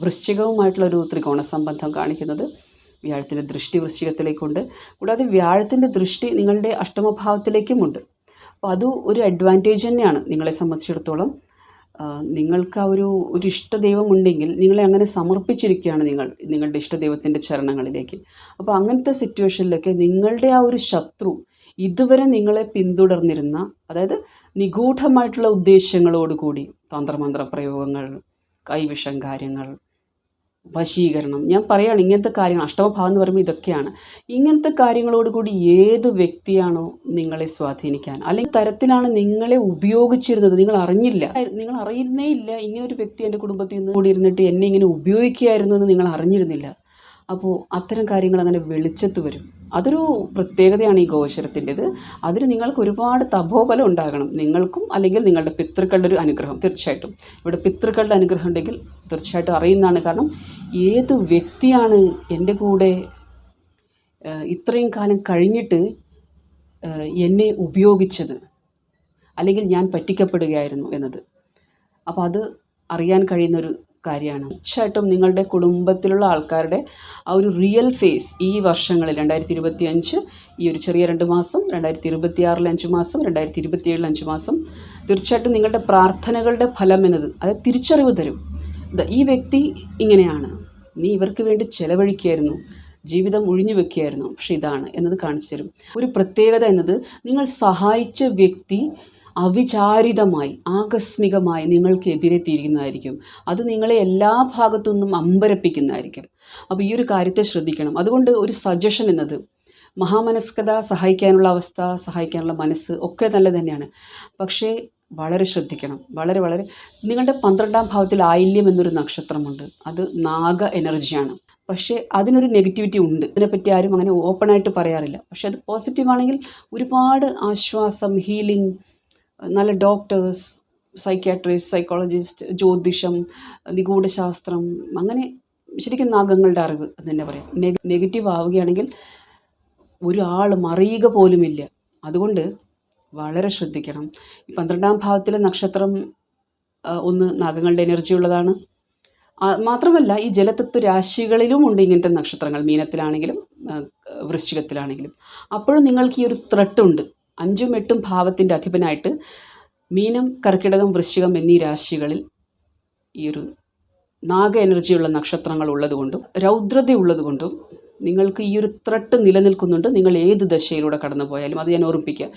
വൃശ്ചികവുമായിട്ടുള്ളൊരു ത്രികോണ സംബന്ധം കാണിക്കുന്നത് വ്യാഴത്തിന്റെ ദൃഷ്ടി വൃശ്ചികത്തിലേക്കുണ്ട്. കൂടാതെ വ്യാഴത്തിന്റെ ദൃഷ്ടി നിങ്ങളുടെ അഷ്ടമഭാവത്തിലേക്കുമുണ്ട്. അപ്പോൾ അത് ഒരു അഡ്വാന്റേജ് തന്നെയാണ് നിങ്ങളെ സംബന്ധിച്ചിടത്തോളം. നിങ്ങൾക്ക് ആ ഒരു ഒരു ഇഷ്ടദൈവം ഉണ്ടെങ്കിൽ നിങ്ങളെ അങ്ങനെ സമർപ്പിച്ചിരിക്കുകയാണ് നിങ്ങൾ നിങ്ങളുടെ ഇഷ്ടദൈവത്തിന്റെ ചരണങ്ങളിലേക്ക്. അപ്പോൾ അങ്ങനത്തെ സിറ്റുവേഷനിലൊക്കെ നിങ്ങളുടെ ആ ഒരു ശത്രു ഇതുവരെ നിങ്ങളെ പിന്തുടർന്നിരുന്ന അതായത് നിഗൂഢമായിട്ടുള്ള ഉദ്ദേശങ്ങളോടുകൂടി തന്ത്രമന്ത്ര പ്രയോഗങ്ങൾ കൈവിഷം കാര്യങ്ങൾ വശീകരണം. ഞാൻ പറയുകയാണ് ഇങ്ങനത്തെ കാര്യങ്ങൾ അഷ്ടമഭാവം എന്ന് പറയുമ്പോൾ ഇതൊക്കെയാണ്. ഇങ്ങനത്തെ കാര്യങ്ങളോടുകൂടി ഏത് വ്യക്തിയാണോ നിങ്ങളെ സ്വാധീനിക്കാൻ? അല്ലെങ്കിൽ തരത്തിലാണ് നിങ്ങളെ ഉപയോഗിച്ചിരുന്നത്? നിങ്ങൾ അറിഞ്ഞില്ല. നിങ്ങൾ അറിയുന്നേ ഇല്ല. ഇങ്ങനെ ഒരു വ്യക്തി എന്റെ കുടുംബത്തിൽ നിന്ന് കൂടി ഇരുന്നിട്ട് എന്നെ ഇങ്ങനെ ഉപയോഗിക്കുകയായിരുന്നു എന്ന് നിങ്ങൾ അറിഞ്ഞിരുന്നില്ല. അപ്പോൾ അത്തരം കാര്യങ്ങൾ അങ്ങനെ വെളിച്ചത്ത് വരും. അതൊരു പ്രത്യേകതയാണ് ഈ ഗോചരത്തിന്റെത്. അതിന് നിങ്ങൾക്ക് ഒരുപാട് തപോബലം ഉണ്ടാകണം. നിങ്ങൾക്കും അല്ലെങ്കിൽ നിങ്ങളുടെ പിതൃക്കളുടെ ഒരു അനുഗ്രഹം തീർച്ചയായിട്ടും. ഇവിടെ പിതൃക്കളുടെ അനുഗ്രഹം ഉണ്ടെങ്കിൽ തീർച്ചയായിട്ടും അറിയുന്നതാണ് കാരണം ഏത് വ്യക്തിയാണ് എന്റെ കൂടെ ഇത്രയും കാലം കഴിഞ്ഞിട്ട് എന്നെ ഉപയോഗിച്ചത്? അല്ലെങ്കിൽ ഞാൻ പറ്റിക്കപ്പെടുകയായിരുന്നു എന്നത്? അപ്പോൾ അത് അറിയാൻ കഴിയുന്ന ഒരു കാര്യമാണ്. തീർച്ചയായിട്ടും നിങ്ങളുടെ കുടുംബത്തിലുള്ള ആൾക്കാരുടെ ആ ഒരു റിയൽ ഫേസ് ഈ വർഷങ്ങളിൽ രണ്ടായിരത്തി ഇരുപത്തി അഞ്ച് ഈ ഒരു ചെറിയ രണ്ട് മാസം രണ്ടായിരത്തി ഇരുപത്തി ആറിൽ അഞ്ച് മാസം രണ്ടായിരത്തി ഇരുപത്തി ഏഴിൽ അഞ്ച് മാസം തീർച്ചയായിട്ടും നിങ്ങളുടെ പ്രാർത്ഥനകളുടെ ഫലം എന്നത് അത് തിരിച്ചറിവ് തരും. ഈ വ്യക്തി ഇങ്ങനെയാണ്. നീ ഇവർക്ക് വേണ്ടി ചെലവഴിക്കുകയായിരുന്നു. ജീവിതം ഒഴിഞ്ഞു വെക്കുകയായിരുന്നു. പക്ഷെ ഇതാണ് എന്നത് കാണിച്ചു തരും. ഒരു പ്രത്യേകത എന്നത് നിങ്ങൾ സഹായിച്ച വ്യക്തി അവിചാരിതമായി ആകസ്മികമായി നിങ്ങൾക്കെതിരെ തിരിയുന്നതായിരിക്കും. അത് നിങ്ങളെ എല്ലാ ഭാഗത്തു നിന്നും അമ്പരപ്പിക്കുന്നതായിരിക്കും. അപ്പോൾ ഈ ഒരു കാര്യത്തെ ശ്രദ്ധിക്കണം. അതുകൊണ്ട് ഒരു സജഷൻ എന്നത് മഹാമനസ്കത സഹായിക്കാനുള്ള അവസ്ഥ സഹായിക്കാനുള്ള മനസ്സ് ഒക്കെ നല്ല തന്നെയാണ്. പക്ഷേ വളരെ ശ്രദ്ധിക്കണം. വളരെ വളരെ. നിങ്ങളുടെ പന്ത്രണ്ടാം ഭാവത്തിൽ ആയില്യം എന്നൊരു നക്ഷത്രമുണ്ട്. അത് നാഗ എനർജിയാണ് പക്ഷേ അതിനൊരു നെഗറ്റിവിറ്റി ഉണ്ട്. അതിനെപ്പറ്റി ആരും അങ്ങനെ ഓപ്പണായിട്ട് പറയാറില്ല. പക്ഷേ അത് പോസിറ്റീവാണെങ്കിൽ ഒരുപാട് ആശ്വാസം ഹീലിംഗ് നല്ല ഡോക്ടേഴ്സ് സൈക്യാട്രിസ്റ്റ് സൈക്കോളജിസ്റ്റ് ജ്യോതിഷം നിഗൂഢശാസ്ത്രം അങ്ങനെ ശരിക്കും നാഗങ്ങളുടെ അറിവ് എന്ന് തന്നെ പറയാം. നെഗ നെഗറ്റീവ് ആവുകയാണെങ്കിൽ ഒരാൾ മറിയുക പോലുമില്ല. അതുകൊണ്ട് വളരെ ശ്രദ്ധിക്കണം. ഈ പന്ത്രണ്ടാം ഭാവത്തിലെ നക്ഷത്രം ഒന്ന് നാഗങ്ങളുടെ എനർജി ഉള്ളതാണ്. മാത്രമല്ല ഈ ജലതത്വ രാശികളിലും ഉണ്ട് ഇങ്ങനത്തെ നക്ഷത്രങ്ങൾ. മീനത്തിലാണെങ്കിലും വൃശ്ചികത്തിലാണെങ്കിലും. അപ്പോഴും നിങ്ങൾക്ക് ഈ ഒരു ത്രട്ടുണ്ട് അഞ്ചും എട്ടും ഭാവത്തിന്റെ അധിപനായിട്ട് മീനം കർക്കിടകം വൃശ്ചികം എന്നീ രാശികളിൽ ഈ ഒരു നാഗ എനർജിയുള്ള നക്ഷത്രങ്ങൾ ഉള്ളതുകൊണ്ടും രൗദ്രത ഉള്ളതുകൊണ്ടും നിങ്ങൾക്ക് ഈ ഒരു ത്രട്ട് നിലനിൽക്കുന്നുണ്ട്. നിങ്ങൾ ഏത് ദശയിലൂടെ കടന്നു പോയാലും അത് ഞാൻ ഓർമ്മിപ്പിക്കുക